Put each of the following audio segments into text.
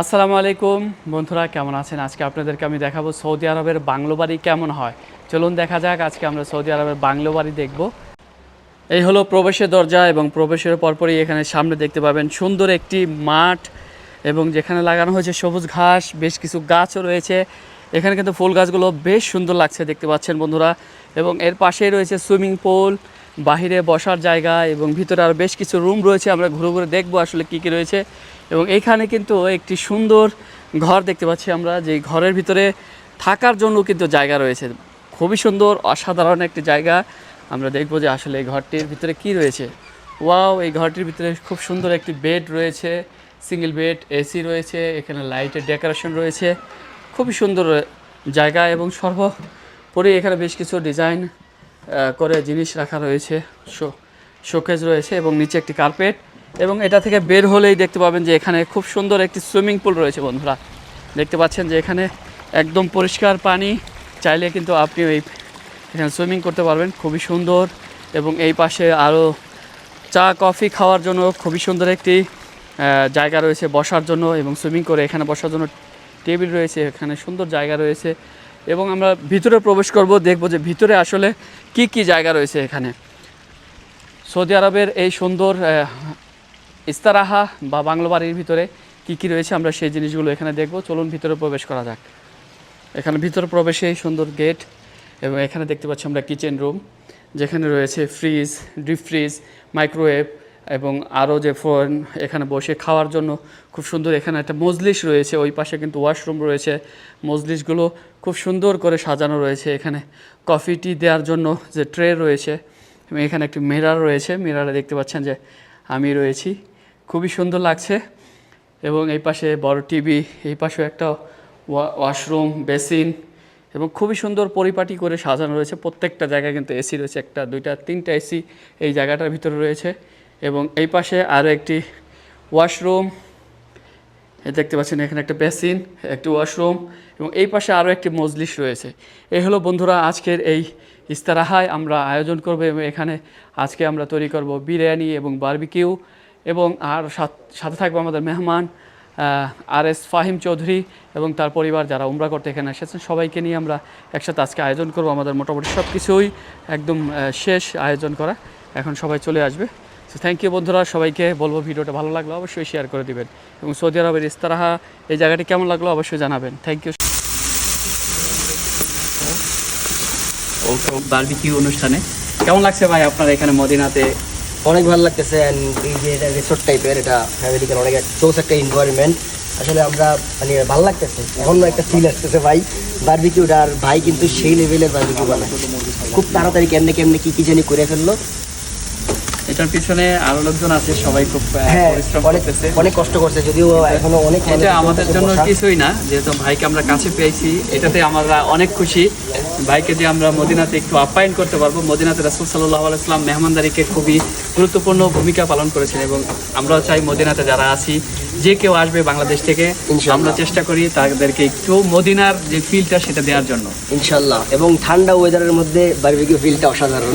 আসসালামু আলাইকুম। বন্ধুরা, কেমন আছেন? আজকে আপনাদেরকে আমি দেখাবো সৌদি আরবের বাংলো বাড়ি কেমন হয়। চলুন দেখা যাক, আজকে আমরা সৌদি আরবের বাংলো বাড়ি দেখব। এই হলো প্রবেশের দরজা এবং প্রবেশের পরপরই এখানে সামনে দেখতে পাবেন সুন্দর একটি মাঠ এবং যেখানে লাগানো হয়েছে সবুজ ঘাস, বেশ কিছু গাছও রয়েছে। এখানে কিন্তু ফুল গাছগুলো বেশ সুন্দর লাগছে, দেখতে পাচ্ছেন বন্ধুরা। এবং এর পাশেই রয়েছে সুইমিং পুল। বাহিরে বসার জায়গা এবং ভিতরে আরও বেশ কিছু রুম রয়েছে, আমরা ঘুরে ঘুরে দেখব আসলে কী কী রয়েছে। এবং এইখানে কিন্তু একটি সুন্দর ঘর দেখতে পাচ্ছি আমরা যে ঘরের ভিতরে থাকার জন্য কিন্তু জায়গা রয়েছে। খুবই সুন্দর, অসাধারণ একটি জায়গা। আমরা দেখব যে আসলে এই ঘরটির ভিতরে কি রয়েছে। ওয়াও, এই ঘরটির ভিতরে খুব সুন্দর একটি বেড রয়েছে সিঙ্গেল বেড এসি রয়েছে, এখানে লাইটের ডেকোরেশন রয়েছে। খুবই সুন্দর জায়গা এবং সর্বোপরি এখানে বেশ কিছু ডিজাইন করে জিনিস রাখা রয়েছে, শো শোকেজ রয়েছে এবং নিচে একটি কার্পেট এবং এটা থেকে বের হলেই দেখতে পাবেন যে এখানে খুব সুন্দর একটি সুইমিং পুল রয়েছে বন্ধুরা। দেখতে পাচ্ছেন যে এখানে একদম পরিষ্কার পানি, চাইলে কিন্তু আপনি এই, এখানে সুইমিং করতে পারবেন, খুবই সুন্দর এবং এই পাশে আরও চা কফি খাওয়ার জন্য খুবই সুন্দর একটি জায়গা রয়েছে বসার জন্য এবং সুইমিং করে এখানে বসার জন্য টেবিল রয়েছে, এখানে সুন্দর জায়গা রয়েছে এবং আমরা ভিতরে প্রবেশ করব, দেখব যে ভিতরে আসলে কি কি জায়গা রয়েছে এখানে? সৌদি আরবের এই সুন্দর ইস্তারাহা বা বাংলো বাড়ির ভিতরে কি কি রয়েছে আমরা সেই জিনিসগুলো এখানে দেখব। চলুন ভিতরে প্রবেশ করা যাক। এখানে ভিতরে প্রবেশেই সুন্দর গেট এবং এখানে দেখতে পাচ্ছি আমরা কিচেন রুম যেখানে রয়েছে ফ্রিজ ডিপ ফ্রিজ মাইক্রোওয়েভ এবং আরও যে ফোন, এখানে বসে খাওয়ার জন্য খুব সুন্দর এখানে একটা মজলিস রয়েছে, ওই পাশে কিন্তু ওয়াশরুম রয়েছে। মজলিসগুলো খুব সুন্দর করে সাজানো রয়েছে এখানে। কফি, টি দেওয়ার জন্য যে ট্রে রয়েছে এখানে একটি মিরার রয়েছে। মিরারে দেখতে পাচ্ছেন যে আমি রয়েছি। খুবই সুন্দর লাগছে। এবং এই পাশে বড় টিভি এই পাশেও একটা ওয়া- ওয়াশরুম, বেসিন, এবং খুবই সুন্দর পরিপাটি করে সাজানো রয়েছে। প্রত্যেকটা জায়গায় কিন্তু এসি রয়েছে, একটা, দুইটা, তিনটা এসি এই জায়গাটার ভিতরে রয়েছে। এবং এই পাশে আরও একটি ওয়াশরুম। দেখতে পাচ্ছেন এখানে একটা বেসিন, একটি ওয়াশরুম এবং এই পাশে আরও একটি মজলিস রয়েছে। এই হলো বন্ধুরা আজকের এই ইস্তারাহায় আমরা আয়োজন করব এবং এখানে আজকে আমরা তৈরি করব বিরিয়ানি এবং বারবিকিউ এবং আর সাথ- সাথে থাকবে আমাদের মেহমান আর এস ফাহিম চৌধুরী এবং তার পরিবার যারা উমরা করতে এখানে এসেছেন, সবাইকে নিয়ে আমরা একসাথে আজকে আয়োজন করব। আমাদের মোটামুটি সব কিছুই একদম শেষ আয়োজন করা। এখন সবাই চলে আসবে। সো থ্যাংক ইউ বন্ধুরা সবাইকে বলব ভিডিওটা ভালো লাগল অবশ্যই শেয়ার করে দিবেন। এবং সৌদি আরবের ইস্তারাহা এই জায়গাটি কেমন লাগল অবশ্যই জানাবেন। থ্যাংক ইউ বারবিকিউ অনুষ্ঠানে। কেমন লাগছে ভাই আপনার এখানে মদিনাতে? অনেক ভালো লাগতেছে এই যে এটা রিসোর্ট টাইপের এটা ফ্যামিলিকে অনেক চৌস একটা এনভায়রনমেন্ট আসলে আমরা মানে ভালো লাগতেছে। এখন একটা ফিল আসতেছে ভাই। বারবিকিউটা আর ভাই কিন্তু সেই লেভেলের বারবিকিউ বানায়। খুব তাড়াতাড়ি কেমনে কেমনে কি কি জানি করে ফেলল। এটার পিছনে আরও লোকজন আছে সবাই খুব হ্যাঁ পরিশ্রম করতেছে। অনেক কষ্ট করছে যদিও এখনও অনেক এটা আমাদের জন্য কিছুই না যেহেতু ভাইকে আমরা কাছে পেয়েছি এটাতে আমরা অনেক খুশি। ভাইকে যে আমরা মদিনাতে একটু আপ্যায়ন করতে পারব মদিনাতে রাসুল সাল্লাহ আলাইসলাম মেহমানদারিকে খুবই গুরুত্বপূর্ণ ভূমিকা পালন করেছেন এবং আমরা চাই মদিনাতে যারা আছি যে কেউ আসবে বাংলাদেশ থেকে আমরা চেষ্টা করি তাদেরকে একটু মদিনার যে ফিলটা সেটা দেওয়ার জন্য। ইনশাল্লাহ। এবং ঠান্ডা ওয়েদারের মধ্যে বারবিকিউ ফিলটা অসাধারণ।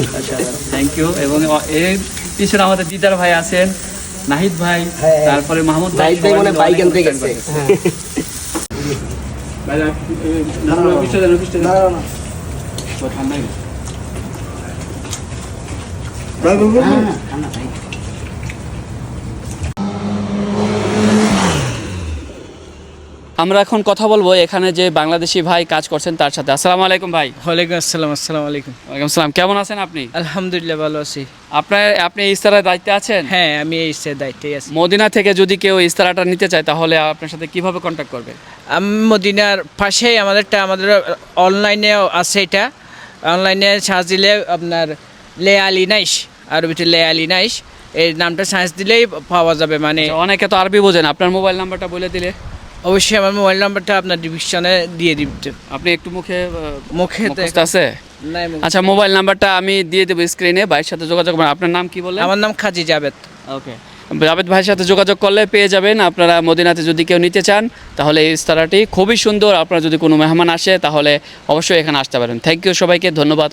থ্যাংক ইউ এবং এর পিছনে আমাদের দিদার ভাই আছেন নাহিদ ভাই হ্যাঁ। তারপরে মাহমুদ ভাই মনে বাইক আনতে গেছে। ভাই, এ, না, না, পিছনে দেন, পিছনে দেন। তো ঠান্ডায় গেছে। আমরা এখন কথা বলব এখানে যে বাংলাদেশি ভাই কাজ করছেন তার সাথে। আসসালামু আলাইকুম ভাই। ওয়ালাইকুম আসসালাম আসসালামু আলাইকুম। ওয়ালাইকুম সালাম কেমন আছেন আপনি? আলহামদুলিল্লাহ ভালো আছি। আপনার আপনি ইস্তারার দায়িত্বে আছেন? হ্যাঁ আমি এই সে দায়িত্বে আছি। মদিনা থেকে যদি কেউ ইস্তারাটা নিতে চায় তাহলে আপনার সাথে কীভাবে কন্ট্যাক্ট করবে? মদিনার পাশেই আমাদেরটা আমাদের অনলাইনেও আছে এটা। অনলাইনে সার্চ দিলে আপনার লে আলী নাইশ আরবিতে লে আলী নাইশ। এই নামটা সার্চ দিলেই পাওয়া যাবে মানে অনেকে তো আরবি বোঝেন আপনার মোবাইল নাম্বারটা বলে দিলে। অবশ্যই আমার মোবাইল নাম্বারটা আপনার ডিসক্রিপশনে দিয়ে দিতে আপনি একটু মুখে মুখে আছে? আচ্ছা মোবাইল নাম্বারটা আমি দিয়ে দেবো স্ক্রিনে ভাইয়ের সাথে যোগাযোগ করবেন। আপনার নাম কি বলে আমার নাম খাজি জাবেদ। ওকে। জাভেদ ভাইয়ের সাথে যোগাযোগ করলে পেয়ে যাবেন। আপনারা মদিনাতে যদি কেউ নিতে চান তাহলে এই ইস্তারাটি খুবই সুন্দর। আপনারা যদি কোনো মেহমান আসে তাহলে অবশ্যই এখানে আসতে পারেন। থ্যাংক ইউ সবাইকে ধন্যবাদ।